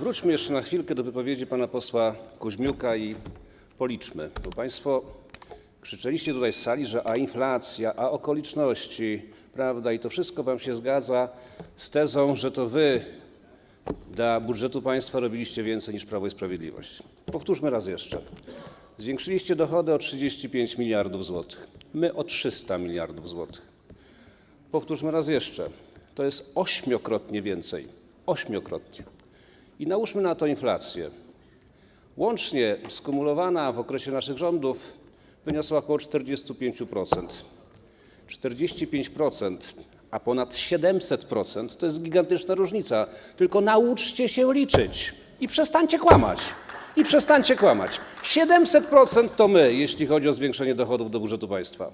Wróćmy jeszcze na chwilkę do wypowiedzi pana posła Kuźmiuka i policzmy, bo państwo krzyczeliście tutaj z sali, że a inflacja, a okoliczności, prawda, i to wszystko wam się zgadza z tezą, że to wy dla budżetu państwa robiliście więcej niż Prawo i Sprawiedliwość. Powtórzmy raz jeszcze. Zwiększyliście dochody o 35 miliardów złotych. My o 300 miliardów złotych. Powtórzmy raz jeszcze. To jest ośmiokrotnie więcej. Ośmiokrotnie. I nałóżmy na to inflację. Łącznie skumulowana w okresie naszych rządów wyniosła około 45%. 45%, a ponad 700% to jest gigantyczna różnica. Tylko nauczcie się liczyć i przestańcie kłamać. I przestańcie kłamać. 700% to my, jeśli chodzi o zwiększenie dochodów do budżetu państwa.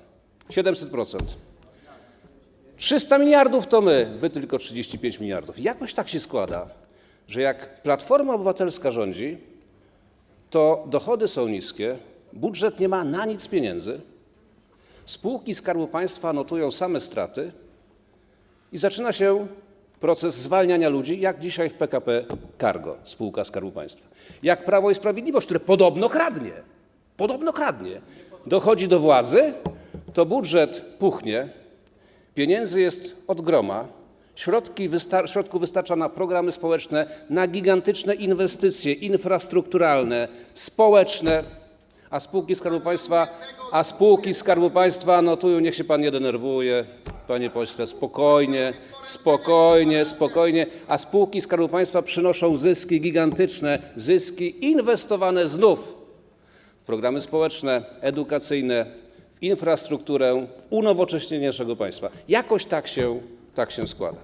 700%. 300 miliardów to my, wy tylko 35 miliardów. Jakoś tak się składa, że jak Platforma Obywatelska rządzi, to dochody są niskie, budżet nie ma na nic pieniędzy, spółki Skarbu Państwa notują same straty i zaczyna się proces zwalniania ludzi, jak dzisiaj w PKP Cargo, spółka Skarbu Państwa. Jak Prawo i Sprawiedliwość, które podobno kradnie, podobno kradnie, dochodzi do władzy, to budżet puchnie, Pieniędzy jest od groma. Środki wystar- środków wystarcza na programy społeczne, na gigantyczne inwestycje infrastrukturalne, społeczne, a spółki Skarbu Państwa, a spółki Skarbu Państwa notują, niech się pan nie denerwuje, panie pośle, spokojnie, spokojnie, spokojnie, a spółki Skarbu Państwa przynoszą zyski gigantyczne, zyski inwestowane znów w programy społeczne, edukacyjne, w infrastrukturę, unowocześnienie naszego państwa. Jakoś tak się, tak się składa.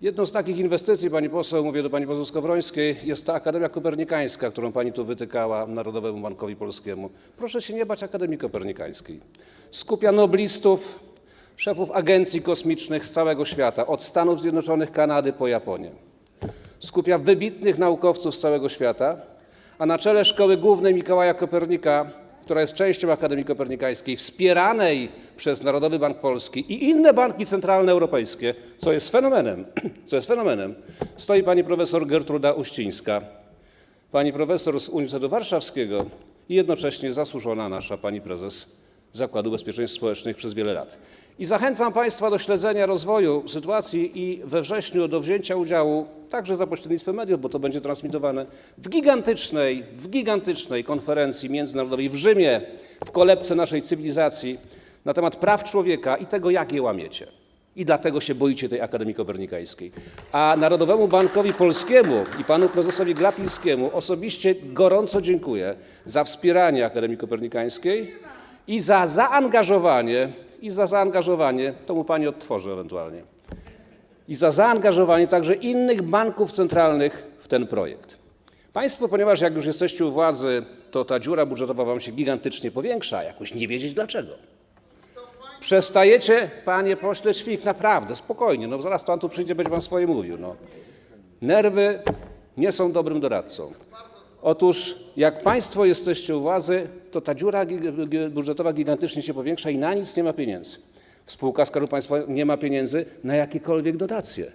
Jedną z takich inwestycji, pani poseł, mówię do pani poseł Skowrońskiej, jest ta Akademia Kopernikańska, którą pani tu wytykała Narodowemu Bankowi Polskiemu. Proszę się nie bać Akademii Kopernikańskiej. Skupia noblistów, szefów agencji kosmicznych z całego świata, od Stanów Zjednoczonych, Kanady po Japonię skupia wybitnych naukowców z całego świata, a na czele Szkoły Głównej Mikołaja Kopernika, która jest częścią Akademii Kopernikańskiej, wspieranej przez Narodowy Bank Polski i inne banki centralne europejskie, co jest fenomenem, co jest fenomenem, stoi pani profesor Gertruda Uścińska, pani profesor z Uniwersytetu Warszawskiego i jednocześnie zasłużona nasza pani prezes Zakładu Ubezpieczeń Społecznych przez wiele lat. I zachęcam Państwa do śledzenia rozwoju sytuacji i we wrześniu do wzięcia udziału, także za pośrednictwem mediów, bo to będzie transmitowane, w gigantycznej, w gigantycznej konferencji międzynarodowej w Rzymie, w kolebce naszej cywilizacji na temat praw człowieka i tego, jak je łamiecie. I dlatego się boicie tej Akademii Kopernikańskiej. A Narodowemu Bankowi Polskiemu i panu prezesowi Glapińskiemu osobiście gorąco dziękuję za wspieranie Akademii Kopernikańskiej i za zaangażowanie, i za zaangażowanie, to mu pani odtworzy ewentualnie, i za zaangażowanie także innych banków centralnych w ten projekt. Państwo, ponieważ jak już jesteście u władzy, to ta dziura budżetowa wam się gigantycznie powiększa, jakoś nie wiedzieć dlaczego. Przestajecie, panie pośle Świk, naprawdę, spokojnie, no zaraz pan tu przyjdzie, będzie pan swoje mówił. No. Nerwy nie są dobrym doradcą. Otóż jak państwo jesteście u władzy, to ta dziura budżetowa gigantycznie się powiększa i na nic nie ma pieniędzy. W spółkach Skarbu Państwa nie ma pieniędzy na jakiekolwiek dotacje,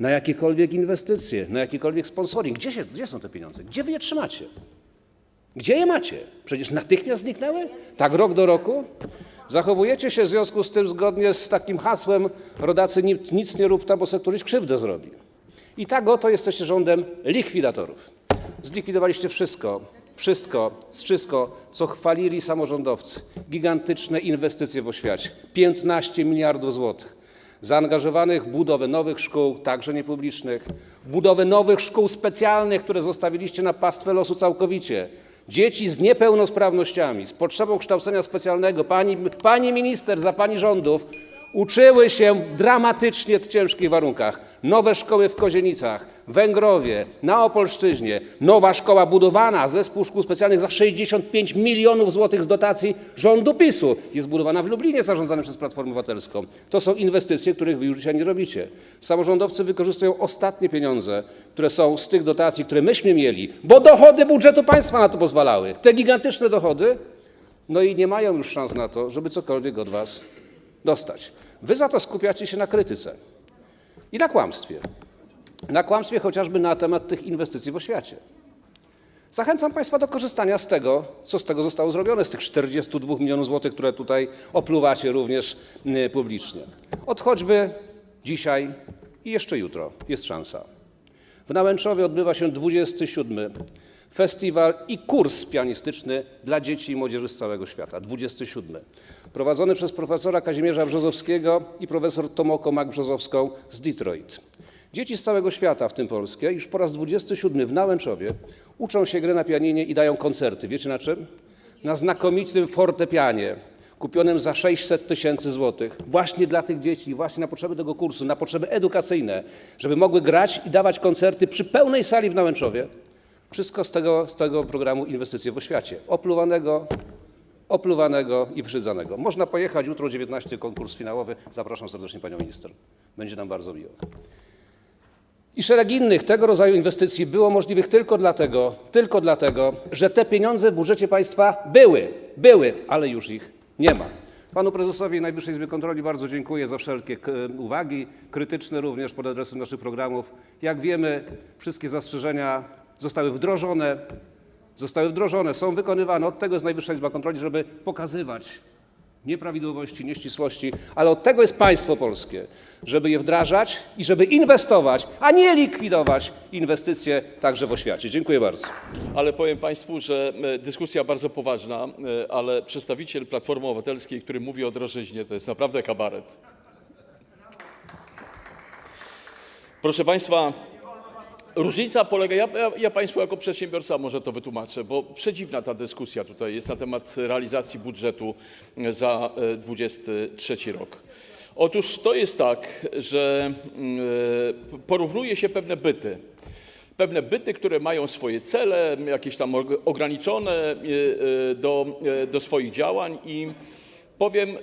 na jakiekolwiek inwestycje, na jakikolwiek sponsoring. Gdzie, się, gdzie są te pieniądze? Gdzie wy je trzymacie? Gdzie je macie? Przecież natychmiast zniknęły? Tak rok do roku? Zachowujecie się w związku z tym zgodnie z takim hasłem rodacy nic, nic nie rób tam, bo se któryś krzywdę zrobi. I tak oto jesteście rządem likwidatorów. Zlikwidowaliście wszystko, wszystko, wszystko, co chwalili samorządowcy. Gigantyczne inwestycje w oświacie, 15 miliardów złotych. Zaangażowanych w budowę nowych szkół, także niepublicznych, budowę nowych szkół specjalnych, które zostawiliście na pastwę losu całkowicie. Dzieci z niepełnosprawnościami, z potrzebą kształcenia specjalnego, pani, pani minister za pani rządów, uczyły się w dramatycznie ciężkich warunkach. Nowe szkoły w Kozienicach, Węgrowie, na Opolszczyźnie, nowa szkoła budowana, zespół szkół specjalnych za 65 milionów złotych z dotacji rządu PiSu. Jest budowana w Lublinie, zarządzanym przez Platformę Obywatelską. To są inwestycje, których wy już dzisiaj nie robicie. Samorządowcy wykorzystują ostatnie pieniądze, które są z tych dotacji, które myśmy mieli, bo dochody budżetu państwa na to pozwalały. Te gigantyczne dochody, no i nie mają już szans na to, żeby cokolwiek od was dostać. Wy za to skupiacie się na krytyce i na kłamstwie. na kłamstwie chociażby na temat tych inwestycji w oświacie. Zachęcam Państwa do korzystania z tego, co z tego zostało zrobione, z tych 42 milionów złotych, które tutaj opluwacie również publicznie. Od choćby dzisiaj i jeszcze jutro jest szansa. W Nałęczowie odbywa się 27. Festiwal i kurs pianistyczny dla dzieci i młodzieży z całego świata. 27. Prowadzony przez profesora Kazimierza Brzozowskiego i profesor Tomoko Mak-Brzozowską z Detroit. Dzieci z całego świata, w tym polskie, już po raz 27 w Nałęczowie uczą się gry na pianinie i dają koncerty. Wiecie na czym? Na znakomitym fortepianie, kupionym za 600 tysięcy złotych, właśnie dla tych dzieci, właśnie na potrzeby tego kursu, na potrzeby edukacyjne, żeby mogły grać i dawać koncerty przy pełnej sali w Nałęczowie. Wszystko z tego, z tego programu Inwestycje w oświacie. Opluwanego, opluwanego i wszydzanego. Można pojechać jutro o 19 konkurs finałowy. Zapraszam serdecznie panią minister. Będzie nam bardzo miło. I szereg innych tego rodzaju inwestycji było możliwych tylko dlatego, tylko dlatego, że te pieniądze w budżecie państwa były, były, ale już ich nie ma. Panu prezesowi Najwyższej Izby Kontroli bardzo dziękuję za wszelkie uwagi, krytyczne również pod adresem naszych programów. Jak wiemy, wszystkie zastrzeżenia zostały wdrożone, zostały wdrożone, są wykonywane. Od tego jest Najwyższa Izba Kontroli, żeby pokazywać nieprawidłowości, nieścisłości, ale od tego jest państwo polskie, żeby je wdrażać i żeby inwestować, a nie likwidować inwestycje także w oświacie. Dziękuję bardzo. Ale powiem Państwu, że e, dyskusja bardzo poważna, e, ale przedstawiciel Platformy Obywatelskiej, który mówi o drożyźnie, to jest naprawdę kabaret. Proszę Państwa, różnica polega, ja, ja, Państwu jako przedsiębiorca może to wytłumaczę, bo przedziwna ta dyskusja tutaj jest na temat realizacji budżetu e, za e, 23 rok. Otóż to jest tak, że mm, e, porównuje się pewne byty pewne byty, które mają swoje cele, jakieś tam og- ograniczone e, e, do, e, do swoich działań i powiem, e,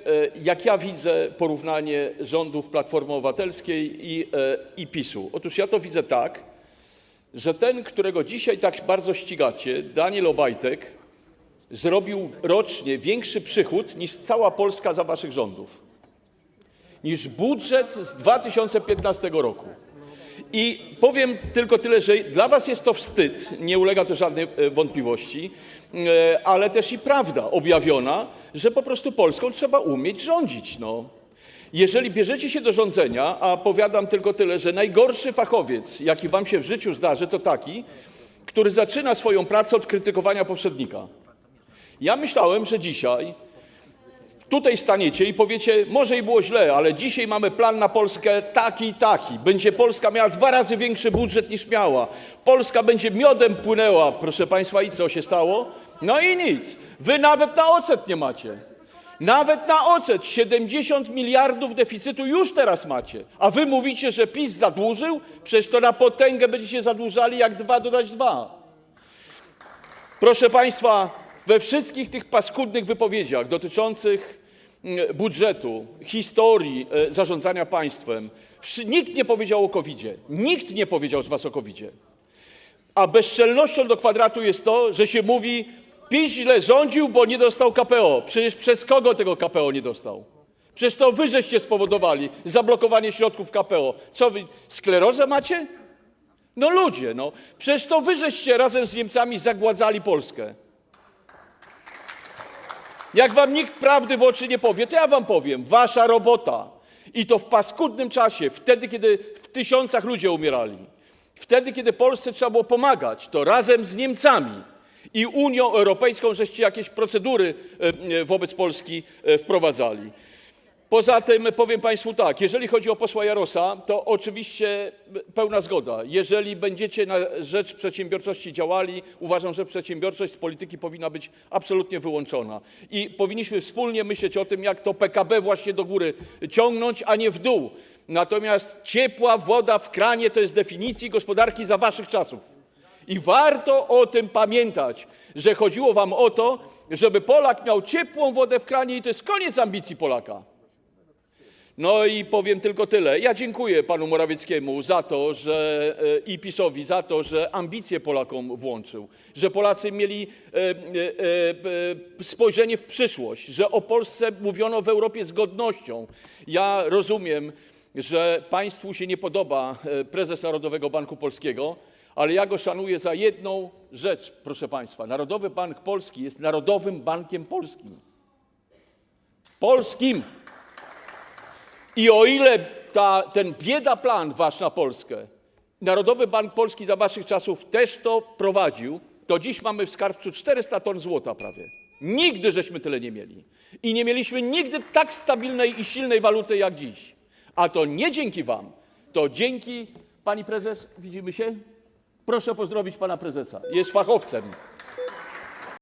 jak ja widzę porównanie rządów Platformy Obywatelskiej i, e, i PiSu. Otóż ja to widzę tak, że ten, którego dzisiaj tak bardzo ścigacie, Daniel Obajtek, zrobił rocznie większy przychód niż cała Polska za waszych rządów. Niż budżet z 2015 roku. I powiem tylko tyle, że dla Was jest to wstyd, nie ulega to żadnej e, wątpliwości, e, ale też i prawda objawiona, że po prostu Polską trzeba umieć rządzić. No. Jeżeli bierzecie się do rządzenia, a powiadam tylko tyle, że najgorszy fachowiec, jaki Wam się w życiu zdarzy, to taki, który zaczyna swoją pracę od krytykowania poprzednika. Ja myślałem, że dzisiaj tutaj staniecie i powiecie, może i było źle, ale dzisiaj mamy plan na Polskę taki i taki. Będzie Polska miała dwa razy większy budżet niż miała. Polska będzie miodem płynęła, proszę Państwa, i co się stało? No i nic. Wy nawet na ocet nie macie. Nawet na ocet 70 miliardów deficytu już teraz macie. A wy mówicie, że PiS zadłużył? Przecież to na potęgę będziecie zadłużali jak dwa dodać dwa. Proszę Państwa, we wszystkich tych paskudnych wypowiedziach dotyczących mm, budżetu, historii e, zarządzania państwem, nikt nie powiedział o COVID-zie. Nikt nie powiedział z Was o COVID-zie. A bezczelnością do kwadratu jest to, że się mówi, PiS źle rządził, bo nie dostał KPO. Przecież przez kogo tego KPO nie dostał? Przecież to wy żeście spowodowali zablokowanie środków KPO. Co wy, sklerozę macie? No ludzie, no. Przecież to wy żeście razem z Niemcami zagładzali Polskę. Jak wam nikt prawdy w oczy nie powie, to ja wam powiem. Wasza robota. I to w paskudnym czasie, wtedy, kiedy w tysiącach ludzie umierali. Wtedy, kiedy Polsce trzeba było pomagać, to razem z Niemcami i Unią Europejską żeście jakieś procedury e, e, wobec Polski e, wprowadzali. Poza tym powiem Państwu tak, jeżeli chodzi o posła Jarosa, to oczywiście pełna zgoda. Jeżeli będziecie na rzecz przedsiębiorczości działali, uważam, że przedsiębiorczość z polityki powinna być absolutnie wyłączona. I powinniśmy wspólnie myśleć o tym, jak to PKB właśnie do góry ciągnąć, a nie w dół. Natomiast ciepła woda w kranie to jest definicji gospodarki za waszych czasów. I warto o tym pamiętać, że chodziło wam o to, żeby Polak miał ciepłą wodę w kranie i to jest koniec ambicji Polaka. No i powiem tylko tyle. Ja dziękuję panu Morawieckiemu za to, że e, i PiSowi za to, że ambicje Polakom włączył, że Polacy mieli e, e, e, spojrzenie w przyszłość, że o Polsce mówiono w Europie z godnością. Ja rozumiem, że państwu się nie podoba e, prezes Narodowego Banku Polskiego, ale ja go szanuję za jedną rzecz, proszę państwa. Narodowy Bank Polski jest Narodowym Bankiem Polskim. Polskim. I o ile ta, ten bieda plan wasz na Polskę, Narodowy Bank Polski za waszych czasów też to prowadził, to dziś mamy w skarbcu 400 ton złota prawie. Nigdy żeśmy tyle nie mieli. I nie mieliśmy nigdy tak stabilnej i silnej waluty jak dziś. A to nie dzięki wam, to dzięki, pani prezes, widzimy się? Proszę pozdrowić pana prezesa. Jest fachowcem.